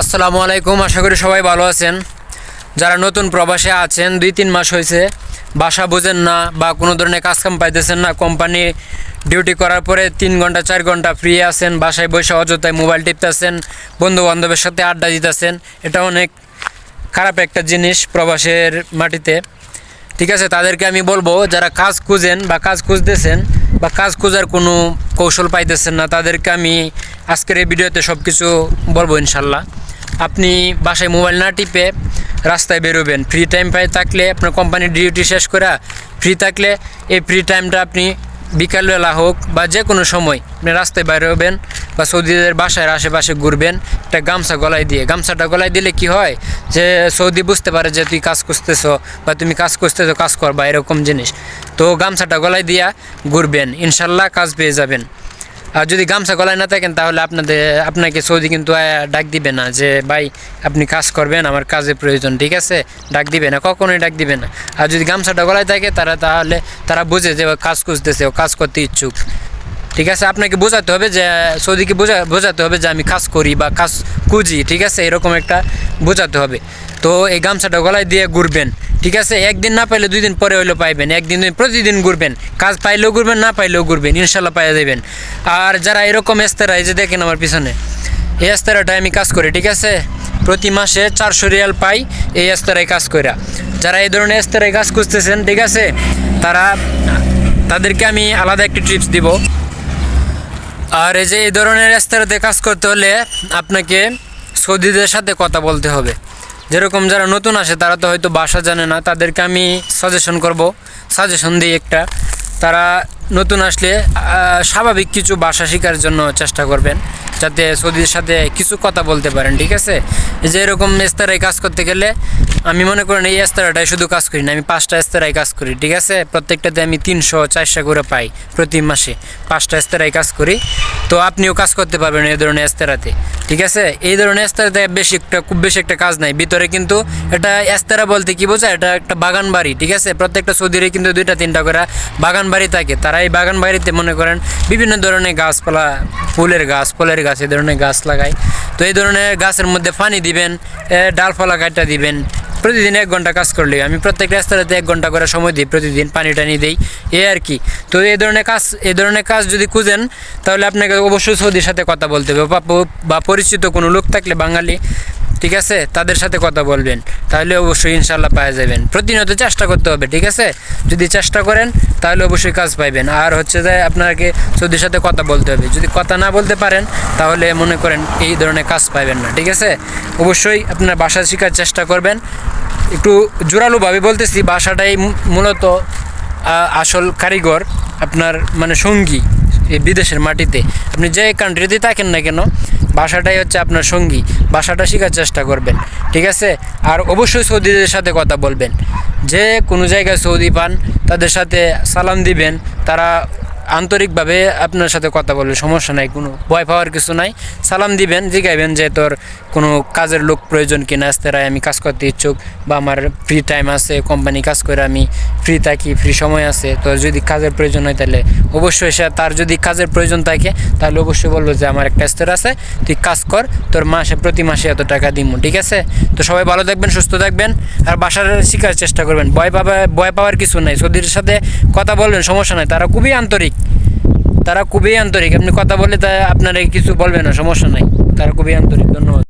আসসালামু আলাইকুম, আশা করি সবাই ভালো আছেন। যারা নতুন প্রবাসে আছেন, দুই তিন মাস হয়েছে, বাসা বোঝেন না বা কোনো ধরনের কাজ কাম পাইতেছেন না, কোম্পানি ডিউটি করার পরে তিন ঘণ্টা, চার ঘণ্টা ফ্রি আছেন, বাসায় বসে অযথায় মোবাইল টিপতেছেন বন্ধু বান্ধবের সাথে আড্ডা দিতেছেন, এটা অনেক খারাপ একটা জিনিস প্রবাসের মাটিতে। ঠিক আছে, তাদেরকে আমি বলব, যারা কাজ খুঁজেন বা কাজ খুঁজতেছেন বা কাজ খোঁজার কোনো কৌশল পাইতেছেন না, তাদেরকে আমি আজকের এই ভিডিওতে সব কিছু বলব ইনশাল্লাহ। আপনি বাসায় মোবাইল না টিপে রাস্তায় বেরোবেন। ফ্রি টাইম পাই থাকলে আপনার কোম্পানির ডিউটি শেষ করা ফ্রি থাকলে এই ফ্রি টাইমটা আপনি বিকালবেলা হোক বা যে কোনো সময় আপনি রাস্তায় বাইরে হবেন বা সৌদিদের বাসায় আশেপাশে ঘুরবেন, একটা গামছা গলায় দিয়ে। গামছাটা গলায় দিলে কি হয় যে সৌদি বুঝতে পারে যে তুই কাজ করতেছো বা তুমি কাজ করতেছো, কাজ করবা, এরকম জিনিস। তো গামছাটা গলায় দিয়া ঘুরবেন। ইনশাল্লাহ কাজ পেয়ে যাবেন। আর যদি গামছা গলায় না থাকেন, তাহলে আপনাদের, আপনাকে সৌদি কিন্তু ডাক দিবে না যে, ভাই, আপনি কাজ করবেন, আমার কাজের প্রয়োজন, ঠিক আছে? ডাক দিবে না, কখনোই ডাক দিবে না। আর যদি গামছাটা গলায় থাকে, তারা তাহলে, তারা বোঝে যে কাজ খুঁজতেছে, ও কাজ করতে ইচ্ছুক। ঠিক আছে? আপনাকে বোঝাতে হবে যে, সৌদিকে বোঝা, বোঝাতে হবে যে, আমি কাজ করি বা কাজ খুঁজি, ঠিক আছে? এরকম একটা বোঝাতে হবে। তো এই গামছাটা গলায় দিয়ে ঘুরবেন। ঠিক আছে? একদিন না পাইলে দুই দিন পরে হইলেও পাইবেন। একদিন প্রতিদিন ঘুরবেন। কাজ পাইলেও ঘুরবেন, না পাইলেও ঘুরবেন। ইনশাল্লাহ পাইয়া দেবেন আর যারা এরকম এস্তেরা, এই যে দেখেন আমার পিছনে, এই এস্তেরাটায় আমি কাজ করি, ঠিক আছে? প্রতি মাসে চারশো রিয়াল পাই এই এস্তেরায় কাজ কইরা। যারা এই ধরনের এস্তেরায় কাজ করতেছেন ঠিক আছে? তারা, তাদেরকে আমি আলাদা একটি ট্রিপস দিব। আর এই যে এই ধরনের রেস্তোরাঁতে কাজ করতে হলে আপনাকে সৌদিদের সাথে কথা বলতে হবে। যেরকম যারা নতুন আসে, তারা তো হয়তো বাসা জানে না। তাদেরকে আমি সাজেশন করব। সাজেশন দিই একটা। তারা নতুন আসলে স্বাভাবিক কিছু বাসা শেখার জন্য চেষ্টা করবেন। যাতে সৌদির সাথে কিছু কথা বলতে পারেন, ঠিক আছে? যে এরকম রেস্তোরাঁয় কাজ করতে গেলে আমি মনে করেন এই রেস্তোরাঁটায় শুধু কাজ করি না, আমি পাঁচটা রেস্তোরাঁয় কাজ করি, ঠিক আছে? প্রত্যেকটাতে আমি তিনশো, চারশো করে পাই প্রতি মাসে, পাঁচটা রেস্তোরাঁয় কাজ করি। তো আপনিও কাজ করতে পারবেন এই ধরনের এস্তেরাতে ঠিক আছে? এই ধরনের এস্তেরাতে বেশি একটা, খুব বেশি একটা কাজ নাই। ভিতরে কিন্তু এটা এস্তেরা বলতে কি বোঝায়? এটা একটা বাগান বাড়ি, ঠিক আছে? প্রত্যেকটা সৌদিরে কিন্তু দুইটা, তিনটা করে বাগান বাড়ি থাকে। তারা এই বাগান বাড়িতে মনে করেন বিভিন্ন ধরনের গাছপালা, ফুলের গাছ, ফলের গাছ, এই ধরনের গাছ লাগাই। তো এই ধরনের গাছের মধ্যে পানি দিবেন ডালপালা কাটা দিবেন, প্রতিদিন এক ঘণ্টা কাজ করলে আমি প্রত্যেক রাস্তাতে এক ঘণ্টা করে সময় দিই, প্রতিদিন পানি টানি দিই, এ আর কি। তো এই ধরনের কাজ, এই ধরনের কাজ যদি খুঁজেন, তাহলে আপনাকে অবশ্যই সৌদির সাথে কথা বলতে হবে। বা পরিচিত কোনো লোক থাকলে বাঙালি ঠিক আছে? তাদের সাথে কথা বলবেন। তাহলে অবশ্যই ইনশাল্লাহ পাওয়া যাবেন। প্রতিনিয়ত চেষ্টা করতে হবে, ঠিক আছে? যদি চেষ্টা করেন, তাহলে অবশ্যই কাজ পাইবেন। আর হচ্ছে যে আপনাকে সৌদির সাথে কথা বলতে হবে। যদি কথা না বলতে পারেন, তাহলে মনে করেন এই ধরনের কাজ পাইবেন না, ঠিক আছে? অবশ্যই আপনার বাসা শেখার চেষ্টা করবেন। একটু জোরালোভাবে বলতেছি বাসাটাই মূলত আসল কারিগর আপনার মানে সঙ্গী এই বিদেশের মাটিতে। আপনি যে কান্ট্রিতে থাকেন না কেন ভাষাটাই হচ্ছে আপনার সঙ্গী। ভাষাটা শেখার চেষ্টা করবেন, ঠিক আছে? আর অবশ্যই সৌদিদের সাথে কথা বলবেন। যে কোনো জায়গায় সৌদি পান, তাদের সাথে সালাম দিবেন, তারা আন্তরিকভাবে আপনার সাথে কথা বলবে সমস্যা নাই, কোনো ভয় পাওয়ার কিছু নাই। সালাম দিবেন, জিগাইবেন যে তোর কোনো কাজের লোক প্রয়োজন কিনা আস্তেরায় আমি কাজ করতে ইচ্ছুক বা আমার ফ্রি টাইম আছে কোম্পানি কাজ করে আমি ফ্রি থাকি ফ্রি সময় আছে, তো যদি কাজের প্রয়োজন হয় তাহলে অবশ্যই সে তার যদি কাজের প্রয়োজন থাকে, তাহলে অবশ্যই বলব যে আমার একটা স্তর আছে, তুই কাজ কর, তোর মাসে, প্রতি মাসে এত টাকা দিব ঠিক আছে? তো সবাই ভালো থাকবেন, সুস্থ থাকবেন, আর বাসার শেখার চেষ্টা করবেন, ভয় পাবা ভয় পাওয়ার কিছু নাই। সৌদির সাথে কথা বলবেন, সমস্যা নাই, তারা খুবই আন্তরিক। তারা খুবই আন্তরিক। আপনি কথা বলে তা আপনারা কিছু বলবেন না, সমস্যা নাই। তারা খুবই আন্তরিক, ধন্যবাদ।